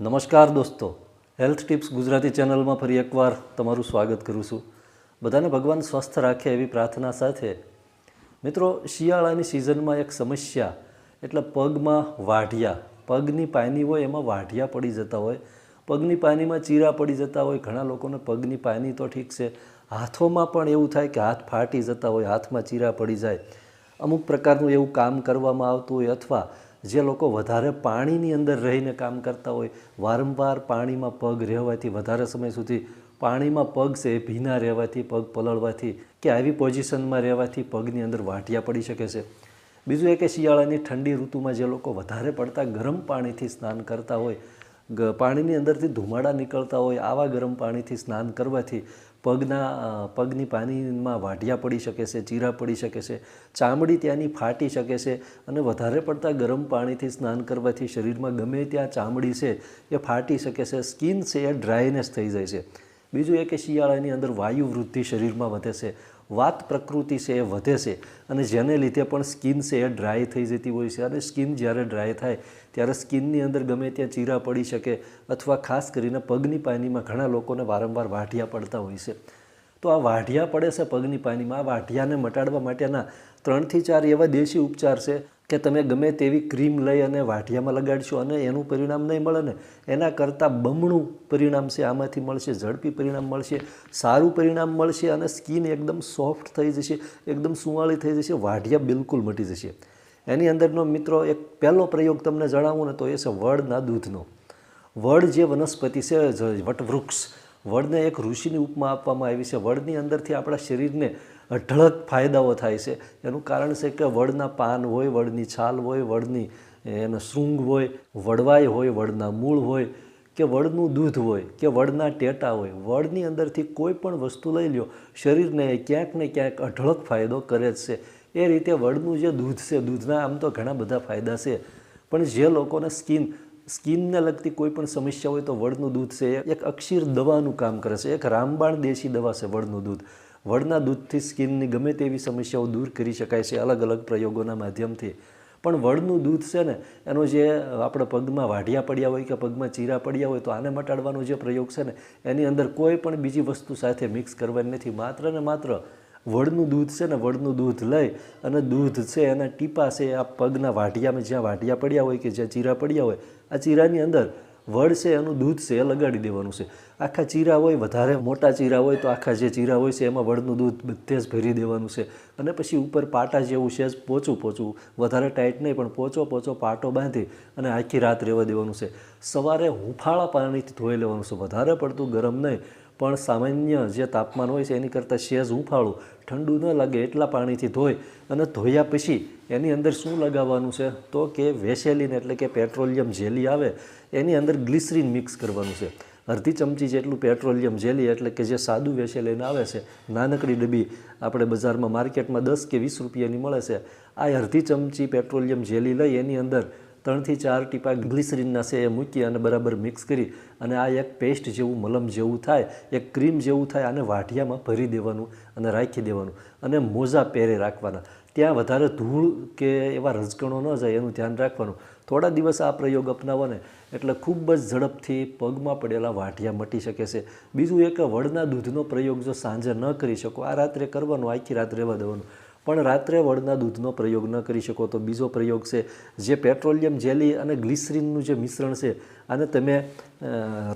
નમસ્કાર દોસ્તો. Health tips Gujarati ચેનલમાં ફરી એકવાર તમારું સ્વાગત કરું છું. બધાને ભગવાન સ્વસ્થ રાખે એવી પ્રાર્થના સાથે. મિત્રો, શિયાળાની સિઝનમાં એક સમસ્યા, એટલે પગમાં વાઢિયા. પગની પાની હોય એમાં વાઢિયા પડી જતા હોય. પગની પાનીમાં ચીરા પડી જતા હોય. ઘણા લોકોને પગની પાની તો ઠીક છે. હાથોમાં પણ એવું થાય કે હાથ ફાટી જતા હોય, હાથમાં ચીરા પડી જાય. અમુક પ્રકારનું એવું કામ કરવામાં આવતું હોય અથવા જે લોકો વધારે પાણીની અંદર રહીને કામ કરતા હોય, વારંવાર પાણીમાં પગ રહેવાથી વધારે સમય સુધી પાણીમાં પગ છે ભીના રહેવાથી, પગ પલળવાથી કે આવી પોઝિશનમાં રહેવાથી પગની અંદર વાટિયા પડી શકે છે. બીજું એ કે શિયાળાની ઠંડી ઋતુમાં જે લોકો વધારે પડતા ગરમ પાણીથી સ્નાન કરતા હોય પાણીની અંદરથી ધુમાડા નીકળતા હોય આવા ગરમ પાણીથી સ્નાન કરવાથી પગના પગની પાણીમાં વાઢિયા પડી શકે છે, ચીરા પડી શકે છે, ચામડી ત્યાંની ફાટી શકે છે અને વધારે પડતા ગરમ પાણીથી સ્નાન કરવાથી શરીરમાં ગમે ત્યાં ચામડી છે એ ફાટી શકે છે, સ્કિન છે એ ડ્રાયનેસ થઈ જાય છે. બીજું એ કે શિયાળાની અંદર વાયુ વૃદ્ધિ શરીરમાં વધે છે, વાત પ્રકૃતિ છે એ વધે છે અને જેને લીધે પણ સ્કિન છે એ ડ્રાય થઈ જતી હોય છે અને સ્કિન જ્યારે ડ્રાય થાય ત્યારે સ્કિનની અંદર ગમે ત્યાં ચીરા પડી શકે અથવા ખાસ કરીને પગની પાનીમાં ઘણા લોકોને વારંવાર વાઢિયા પડતા હોય છે. તો આ વાઢિયા પડે છે પગની પાણીમાં. આ વાઢિયાને મટાડવા માટેના ત્રણથી ચાર એવા દેશી ઉપચાર છે કે તમે ગમે તેવી ક્રીમ લઈ અને વાઢિયામાં લગાડશો અને એનું પરિણામ નહીં મળે ને, એના કરતાં બમણું પરિણામ છે આમાંથી મળશે, ઝડપી પરિણામ મળશે, સારું પરિણામ મળશે અને સ્કિન એકદમ સોફ્ટ થઈ જશે, એકદમ સુંવાળી થઈ જશે, વાઢિયા બિલકુલ મટી જશે. એની અંદરનો મિત્રો એક પહેલો પ્રયોગ તમને જણાવું ને તો એ છે વડના દૂધનો. વડ જે વનસ્પતિ છે વટવૃક્ષ વડને એક ઋષિની ઉપમા આપવામાં આવી છે. વડની અંદરથી આપણા શરીરને અઢળક ફાયદાઓ થાય છે. એનું કારણ છે કે વડના પાન હોય, વડની છાલ હોય, વડની એનો શૃંગ હોય, વડવાઈ હોય, વડના મૂળ હોય, કે વડનું દૂધ હોય, કે વડના ટેટા હોય. વડની અંદરથી કોઈ પણ વસ્તુ લઈ લ્યો, શરીરને ક્યાંક ને ક્યાંક અઢળક ફાયદો કરે જ છે. એ રીતે વડનું જે દૂધ છે, દૂધના આમ તો ઘણા બધા ફાયદા છે. પણ જે લોકોને સ્કિન સ્કિનને લગતી કોઈ પણ સમસ્યા હોય તો વડનું દૂધ છે, એક અક્ષીર દવાનું કામ કરે છે, એક રામબાણ દેશી દવા છે વડનું દૂધ. વડના દૂધથી સ્કિનની ગમે તેવી સમસ્યાઓ દૂર કરી શકાય છે અલગ અલગ પ્રયોગોના માધ્યમથી. પણ વડનું દૂધ છે ને, એનો જે આપણે પગમાં વાઢિયા પડ્યા હોય કે પગમાં ચીરા પડ્યા હોય તો આને મટાડવાનો જે પ્રયોગ છે ને, એની અંદર કોઈ પણ બીજી વસ્તુ સાથે મિક્સ કરવાની નથી. માત્ર ને માત્ર વડનું દૂધ છે ને વડનું દૂધ લઈ અને દૂધ છે એના ટીપા છે આ પગના વાટિયામાં જ્યાં વાટિયા પડ્યા હોય કે જ્યાં ચીરા પડ્યા હોય, આ ચીરાની અંદર વડ છે એનું દૂધ છે એ લગાડી દેવાનું છે. આખા ચીરા હોય, વધારે મોટા ચીરા હોય તો આખા જે ચીરા હોય છે એમાં વડનું દૂધ બધે જ ભરી દેવાનું છે. અને પછી ઉપર પાટા જેવું છે જ પોચું પોચું, વધારે ટાઈટ નહીં પણ પોચો પોચો પાટો બાંધી અને આખી રાત રહેવા દેવાનું છે. સવારે હુંફાળા પાણીથી ધોઈ લેવાનું છે. વધારે પડતું ગરમ નહીં. પણ સામાન્ય જે તાપમાન હોય છે, એની કરતાં શેઝ હુંફાળું. ઠંડુ ન લાગે એટલા પાણીથી ધોઈ અને ધોયા પછી એની અંદર શું લગાવવાનું છે? તો કે વેસેલિન એટલે કે પેટ્રોલિયમ જેલી આવે, એની અંદર ગ્લિસરીન મિક્સ કરવાનું છે. અડધી ચમચી જેટલું પેટ્રોલિયમ જેલી એટલે કે જે સાદું વેસેલિન આવે છે, નાનકડી ડબ્બી આપણે બજારમાં માર્કેટમાં દસ કે વીસ રૂપિયાની મળે છે. આ અડધી ચમચી પેટ્રોલિયમ જેલી લઈ એની અંદર ત્રણથી ચાર ટીપા ગ્લિસરીનના છે એ મૂકી અને બરાબર મિક્સ કરી અને આ એક પેસ્ટ જેવું, મલમ જેવું થાય, એક ક્રીમ જેવું થાય, આને વાઢિયામાં ભરી દેવાનું અને રાખી દેવાનું અને મોજા પહેરે રાખવાના. ત્યાં વધારે ધૂળ કે એવા રજકણો ન જાય એનું ધ્યાન રાખવાનું. થોડા દિવસ આ પ્રયોગ અપનાવવાને એટલે ખૂબ જ ઝડપથી પગમાં પડેલા વાઢિયા મટી શકે છે. બીજું એક વડના દૂધનો પ્રયોગ જો સાંજે ન કરી શકો, આ રાત્રે કરવાનો, આખી રાત રહેવા દેવાનું. પણ રાત્રે વડના દૂધનો પ્રયોગ ન કરી શકો. તો બીજો પ્રયોગ છે, જે પેટ્રોલિયમ જેલી અને ગ્લિસરીનનું જે મિશ્રણ છે, આને તમે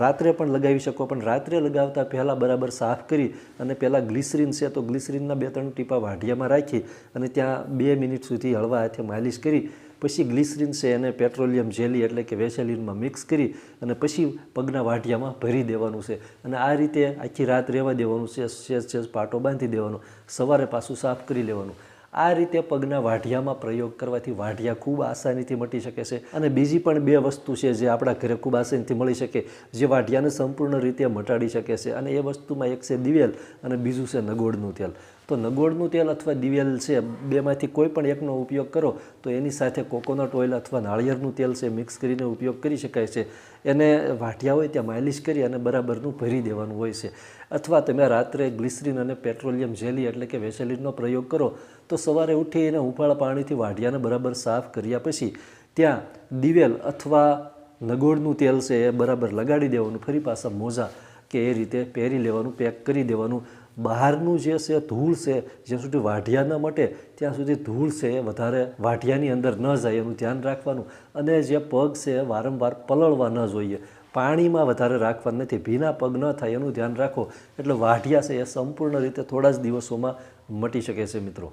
રાત્રે પણ લગાવી શકો. પણ રાત્રે લગાવતા પહેલાં બરાબર સાફ કરી અને પહેલાં ગ્લિસરીન છે, તો ગ્લિસરીનના બે ત્રણ ટીપા વાઢિયામાં રાખી અને ત્યાં બે મિનિટ સુધી હળવા હાથે માલિશ કરી, પછી ગ્લિસરીન છે એને પેટ્રોલિયમ જેલી એટલે કે વેસેલિનમાં મિક્સ કરી અને પછી પગના વાઢિયામાં ભરી દેવાનું છે. અને આ રીતે આખી રાત રહેવા દેવાનું છે સેજ સેજ પાટો બાંધી દેવાનો, સવારે પાછું સાફ કરી લેવાનું. આ રીતે પગના વાઢિયામાં પ્રયોગ કરવાથી વાઢિયા ખૂબ આસાનીથી મટી શકે છે. અને બીજી પણ બે વસ્તુ છે જે આપણા ઘરે ખૂબ આસાનીથી મળી શકે, જે વાઢિયાને સંપૂર્ણ રીતે મટાડી શકે છે. અને એ વસ્તુમાં એક છે દિવેલ અને બીજું છે નગોળનું તેલ. તો નગોળનું તેલ અથવા દિવેલ છે, બેમાંથી કોઈ પણ એકનો ઉપયોગ કરો, તો એની સાથે કોકોનટ ઓઇલ અથવા નાળિયેરનું તેલ છે, મિક્સ કરીને ઉપયોગ કરી શકાય છે. એને વાઢિયા હોય ત્યાં માઇલિશ કરી અને બરાબરનું ભરી દેવાનું હોય છે. અથવા તમે રાત્રે ગ્લિસરીન અને પેટ્રોલિયમ જેલી એટલે કે વેસેલિનનો પ્રયોગ કરો, તો સવારે ઉઠી એને હુંફાળા પાણીથી વાઢિયાને બરાબર સાફ કર્યા પછી ત્યાં દિવેલ અથવા નગોળનું તેલ છે એ બરાબર લગાડી દેવાનું, ફરી પાછા મોજા કે એ રીતે પહેરી લેવાનું, પેક કરી દેવાનું. બહારનું જે છે, ધૂળ છે, જ્યાં સુધી વાઢિયા ન મટે, ત્યાં સુધી ધૂળ છે એ વધારે વાઢિયાની અંદર ન જાય, એનું ધ્યાન રાખવાનું. અને જે પગ છે વારંવાર પલળવા ન જોઈએ. પાણીમાં વધારે રાખવા નથી. ભીના પગ ન થાય, એનું ધ્યાન રાખો. એટલે વાઢિયા છે એ સંપૂર્ણ રીતે થોડા જ દિવસોમાં મટી શકે છે મિત્રો.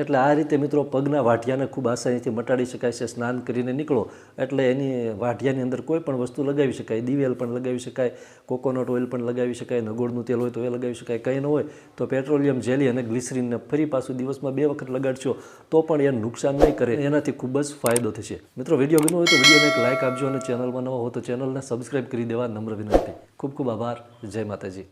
એટલે આ રીતે મિત્રો પગના વાઢિયાને ખૂબ આસાનીથી મટાડી શકાય છે, સ્નાન કરીને નીકળો. એટલે એની વાઢિયાની અંદર કોઈ પણ વસ્તુ લગાવી શકાય. દિવેલ પણ લગાવી શકાય, કોકોનટ ઓઇલ પણ લગાવી શકાય, નગોળનું તેલ હોય તો એ લગાવી શકાય, કંઈ ન હોય તો પેટ્રોલિયમ જેલી અને ગ્લિસરીનને ફરી પાછું દિવસમાં બે વખત લગાડશો તો પણ એ નુકસાન નહીં કરે. એનાથી ખૂબ જ ફાયદો થશે. મિત્રો, વીડિયો ગમ્યો હોય તો વિડીયોને એક લાઇક આપજો અને ચેનલમાં નવો હો તો ચેનલને સબસ્ક્રાઇબ કરી દેવા. નમ્ર વિનંતી. ખૂબ ખૂબ આભાર. જય માતાજી.